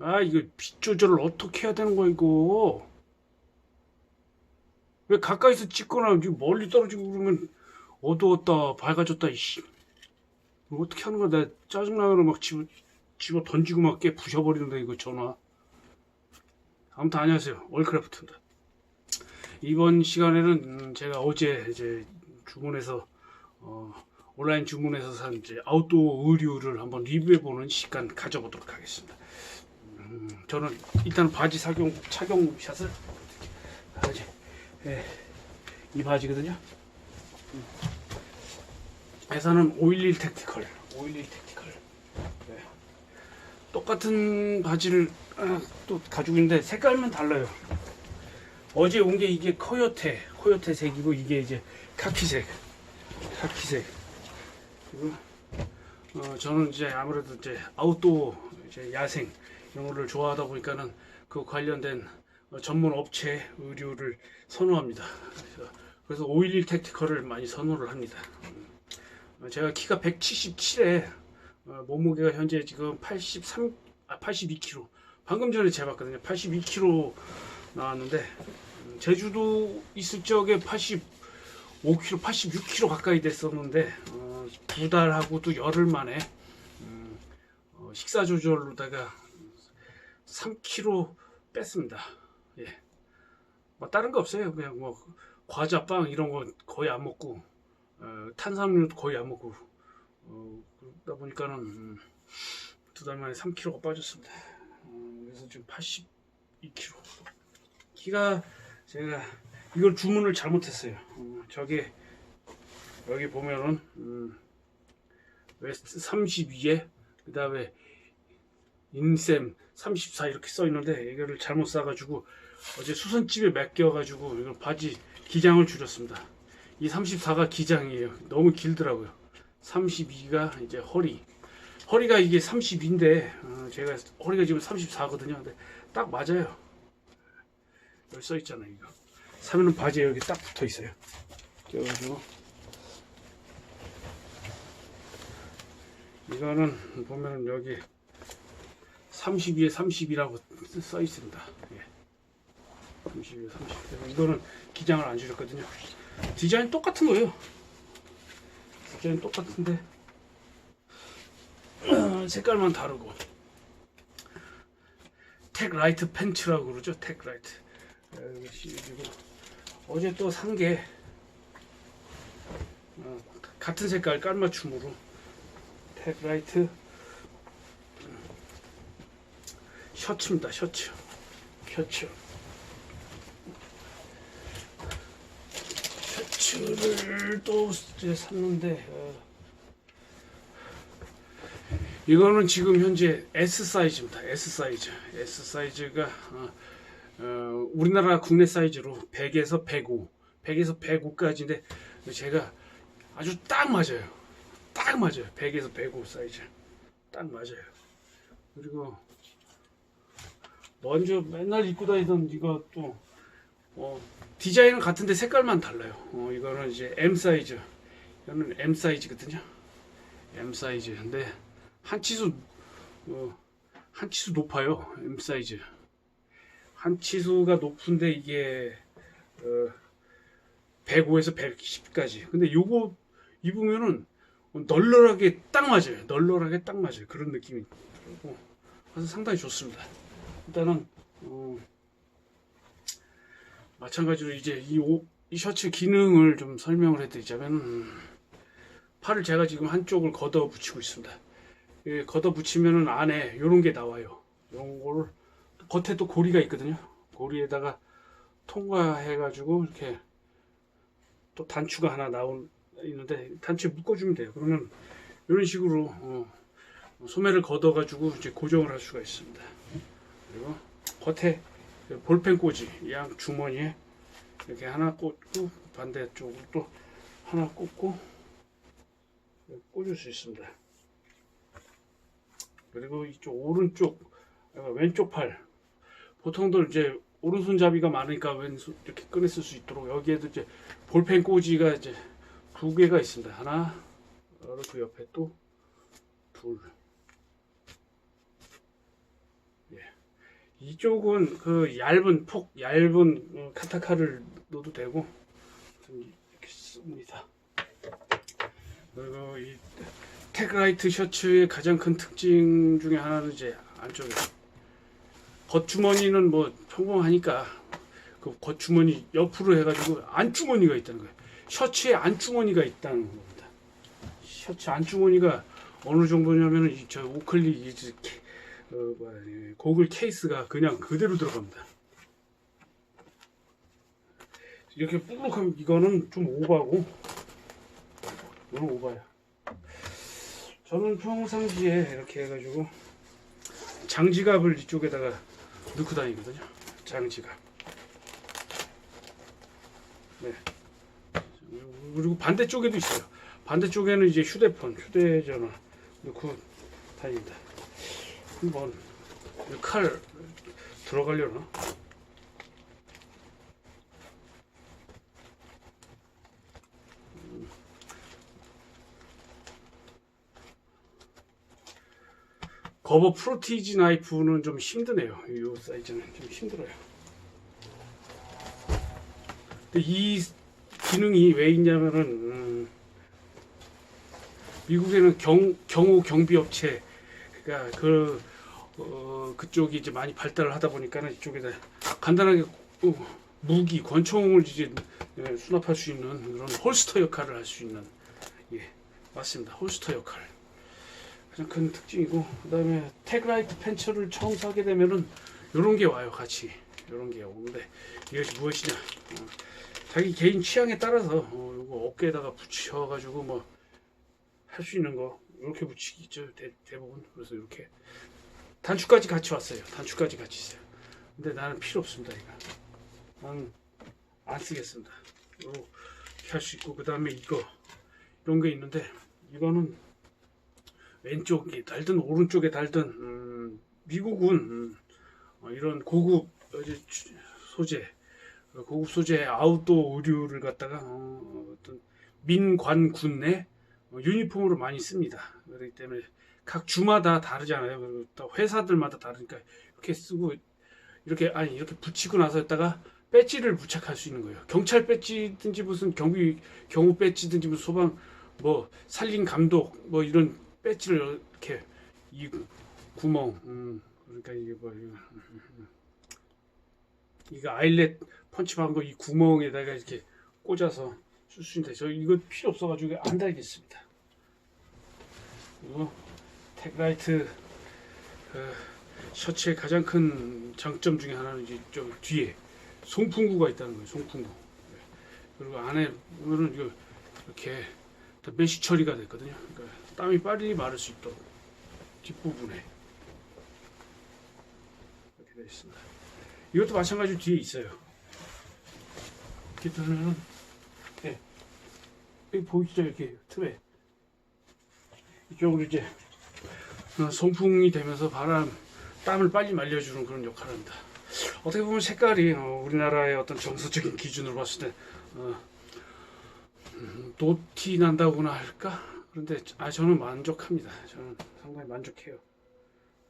아 이거 빛 조절을 어떻게 해야 되는 거야 이거? 왜 가까이서 찍거나 멀리 떨어지고 그러면 어두웠다 밝아졌다 이씨. 어떻게 하는 거야? 나 짜증나면 막 집어, 집어 던지고 막 깨 부셔버리는데 이거 전화. 아무튼 안녕하세요. 월크래프트입니다. 이번 시간에는 음, 제가 어제 이제 주문해서 어, 온라인 주문해서 산 이제 아웃도어 의류를 한번 리뷰해보는 시간 가져보도록 하겠습니다. 음, 저는 일단 바지 착용 착용 샷을 바지 예, 이 바지거든요. 음. 회사는 511 택티컬 511 택티컬 예. 똑같은 바지를 아, 또 가지고 있는데 색깔만 달라요. 어제 온 게 이게 코요테 코요테 색이고 이게 이제 카키색 카키색 그리고 어, 저는 이제 아무래도 이제 아웃도어 이제 야생 거를 좋아하다 보니까는 그 관련된 어, 전문 업체 의류를 선호합니다. 그래서, 그래서 511 택티컬을 많이 선호를 합니다. 어, 제가 키가 177에 어, 몸무게가 현재 지금 83, 아 82kg. 방금 전에 재봤거든요. 82kg 나왔는데 음, 제주도 있을 적에 85kg, 86kg 가까이 됐었는데 어, 두 달하고 또 열흘 만에 음, 어, 식사 조절로다가 3kg 뺐습니다. 예. 뭐 다른 거 없어요. 그냥 뭐 과자, 빵 이런 거 거의 안 먹고 어, 탄수화물도 거의 안 먹고 어, 그러다 보니까는 음, 두달 만에 3kg가 빠졌습니다. 어, 그래서 지금 82kg. 키가 제가 이걸 주문을 잘못했어요. 어, 저게 여기 보면은 음, 웨스트 32에 그 다음에 인셈 34 이렇게 써 있는데 이거를 잘못 싸가지고 어제 수선집에 맡겨가지고 이걸 바지 기장을 줄였습니다. 이 34가 기장이에요. 너무 길더라고요. 32가 이제 허리. 허리가 이게 32인데 어, 제가 허리가 지금 34거든요. 근데 딱 맞아요. 여기 써 있잖아요. 이거. 사면은 바지에 여기 딱 붙어 있어요. 그래가지고 이거는 보면은 여기 32에 30이라고 써 있습니다. 예. 32에 30. 이거는 기장을 안 줄였거든요. 디자인 똑같은 거예요. 디자인 똑같은데 색깔만 다르고 텍 라이트 팬츠라고 그러죠. 텍 라이트. 그리고 어제 또 산게 어, 같은 색깔 깔맞춤으로 텍 라이트 셔츠입니다. 셔츠. 셔츠. 셔츠를 또 이제 샀는데 어, 이거는 지금 현재 S 사이즈입니다. S 사이즈. S 사이즈가 어, 어, 우리나라 국내 사이즈로 100에서 105, 100에서 105까지인데 제가 아주 딱 맞아요. 딱 맞아요. 100에서 105 사이즈. 딱 맞아요. 그리고 먼저 맨날 입고 다니던 이거 또 어, 디자인은 같은데 색깔만 달라요. 어, 이거는 이제 M 사이즈. 이거는 M 사이즈거든요. M 사이즈인데 한 치수 어, 한 치수 높아요. M 사이즈. 한 치수가 높은데 이게 어, 105에서 110까지. 근데 요거 입으면은 널널하게 딱 맞아요. 널널하게 딱 맞아요. 그런 느낌이 들고 그래서 상당히 좋습니다. 일단은 어, 마찬가지로 이제 이, 옷, 이 셔츠 기능을 좀 설명을 해드리자면 음, 팔을 제가 지금 한쪽을 걷어 붙이고 있습니다. 예, 걷어 붙이면은 안에 이런 게 나와요. 거를 겉에 또 고리가 있거든요. 고리에다가 통과해 가지고 이렇게 또 단추가 하나 나온 있는데 단추에 묶어주면 돼요. 그러면 이런 식으로 어, 소매를 걷어 가지고 이제 고정을 할 수가 있습니다. 그리고 겉에 그 볼펜 꽂이 양 주머니에 이렇게 하나 꽂고 반대쪽으로 또 하나 꽂고 꽂을 수 있습니다. 그리고 이쪽 오른쪽 아, 왼쪽 팔 보통들 이제 오른손잡이가 많으니까 왼손 이렇게 꺼냈을 수 있도록 여기에도 이제 볼펜 꽂이가 이제 두 개가 있습니다. 하나 그리고 그 옆에 또 둘. 예. 이쪽은 그 얇은 폭 얇은 어, 카타카를 넣어도 되고 이렇게 씁니다. 그리고 이 태그라이트 셔츠의 가장 큰 특징 중에 하나는 이제 안쪽에 겉주머니는 뭐 평범하니까 그 겉주머니 옆으로 해가지고 안주머니가 있다는 거예요. 셔츠에 안주머니가 있다는 겁니다. 셔츠 안주머니가 어느 정도냐면은 이저 오클리 케- 어, 뭐야, 이 고글 케이스가 그냥 그대로 들어갑니다. 이렇게 뿔룩하면 이거는 좀 오바고 이건 오바야. 저는 평상시에 이렇게 해가지고 장지갑을 이쪽에다가 넣고 다니거든요. 장지갑. 네. 그리고 반대쪽에도 있어요. 반대쪽에는 이제 휴대폰, 휴대전화 넣고 다닙니다. 한번 이칼 들어가려나? 거버 프로티지 나이프는 좀 힘드네요. 이 사이즈는 좀 힘들어요. 이 기능이 왜 있냐면은 음, 미국에는 경, 경호 경비 업체 가그 어, 그쪽이 이제 많이 발달을 하다 보니까는 이쪽에다 간단하게 어, 무기 권총을 이제 예, 수납할 수 있는 그런 홀스터 역할을 할 수 있는 예 맞습니다. 홀스터 역할. 가장 큰 특징이고 그다음에 태그라이트 팬츠를 처음 사게 되면은 이런 게 와요 같이. 이런 게 오는데 이것이 무엇이냐. 어, 자기 개인 취향에 따라서 어, 이거 어깨에다가 붙여가지고 뭐 할 수 있는 거 이렇게 붙이겠죠 대, 대부분. 그래서 이렇게 단추까지 같이 왔어요. 단추까지 같이 있어요. 근데 나는 필요 없습니다 이거. 나는 안 쓰겠습니다. 이렇게 할 수 있고 그 다음에 이거 이런 게 있는데 이거는 왼쪽에 달든 오른쪽에 달든 음, 미국은 음, 어, 이런 고급 주- 소재 어, 고급 소재 아웃도어 의류를 갖다가 어, 어떤 민관군 내 어, 유니폼으로 많이 씁니다. 그렇기 때문에 각 주마다 다르잖아요. 또 회사들마다 다르니까 이렇게 쓰고 이렇게 아니 이렇게 붙이고 나서다가 배지를 부착할 수 있는 거예요. 경찰 배지든지 무슨 경비 경호 배지든지 무슨 소방 뭐 산림 감독 뭐 이런 배지를 이렇게 이 구멍 음, 그러니까 이게 뭐 이거, 이거 아일렛 펀치 방거 이 구멍에다가 이렇게 꽂아서 쓸 수 있는데 저 이거 필요 없어가지고 안 달겠습니다. 그리고 태그라이트 어, 셔츠의 가장 큰 장점 중에 하나는 이제 저 뒤에 송풍구가 있다는 거예요. 송풍구. 네. 그리고 안에 보면은 이렇게 다 메쉬 처리가 됐거든요. 그러니까 땀이 빨리 마를 수 있도록 뒷부분에 이렇게 되어 있습니다. 이것도 마찬가지로 뒤에 있어요. 이렇게. 여기 보이시죠? 이렇게 틈에 이쪽으로 이제 어, 송풍이 되면서 바람 땀을 빨리 말려주는 그런 역할을 합니다. 어떻게 보면 색깔이 어, 우리나라의 어떤 정서적인 기준으로 봤을 때 어, 음, 노티 난다고나 할까? 그런데 아 저는 만족합니다. 저는 상당히 만족해요.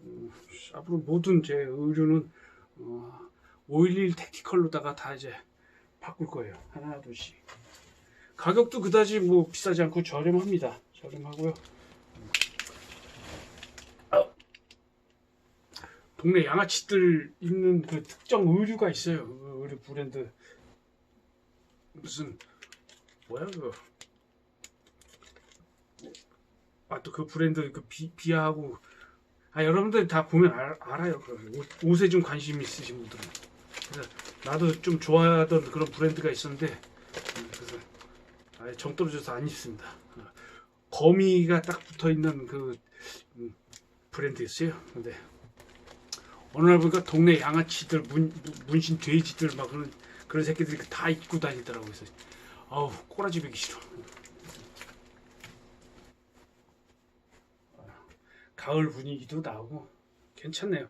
음, 앞으로 모든 제 의류는 어, 511 택티컬로다가 다 이제 바꿀 거예요. 하나 둘씩. 가격도 그다지 뭐 비싸지 않고 저렴합니다. 저렴하고요. 아, 동네 양아치들 입는 그 특정 의류가 있어요. 그 의류 브랜드 무슨 뭐야? 아또 그 브랜드 그 비, 비하하고 아 여러분들 다 보면 알, 알아요. 그 옷, 옷에 좀 관심 있으신 분들은. 그래서 나도 좀 좋아하던 그런 브랜드가 있었는데 정 떨어져서 안 입습니다. 어, 거미가 딱 붙어 있는 그 음, 브랜드였어요. 근데 어느 날 보니까 동네 양아치들 문, 문신 돼지들 막 그런 그런 새끼들이 다 입고 다니더라고요. 그래서 아우 꼬라지 베기 싫어. 가을 분위기도 나고 괜찮네요.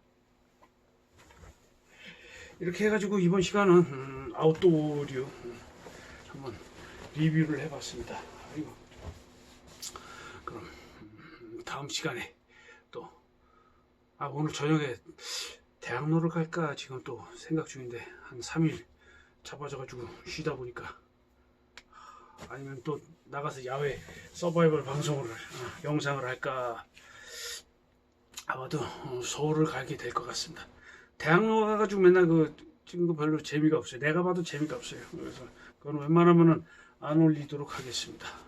이렇게 해가지고 이번 시간은 음, 아웃도어류 음, 한번 리뷰를 해봤습니다. 아이고. 그럼 음, 다음 시간에 또 아, 오늘 저녁에 대학로를 갈까 지금 또 생각 중인데 한 3일 잡아져가지고 쉬다 보니까 아니면 또 나가서 야외 서바이벌 방송을 어, 영상을 할까 아마도 어, 서울을 가게 될 것 같습니다. 대학로 가가지고 맨날 그거 별로 재미가 없어요. 내가 봐도 재미가 없어요. 그래서 그건 웬만하면은 안 올리도록 하겠습니다.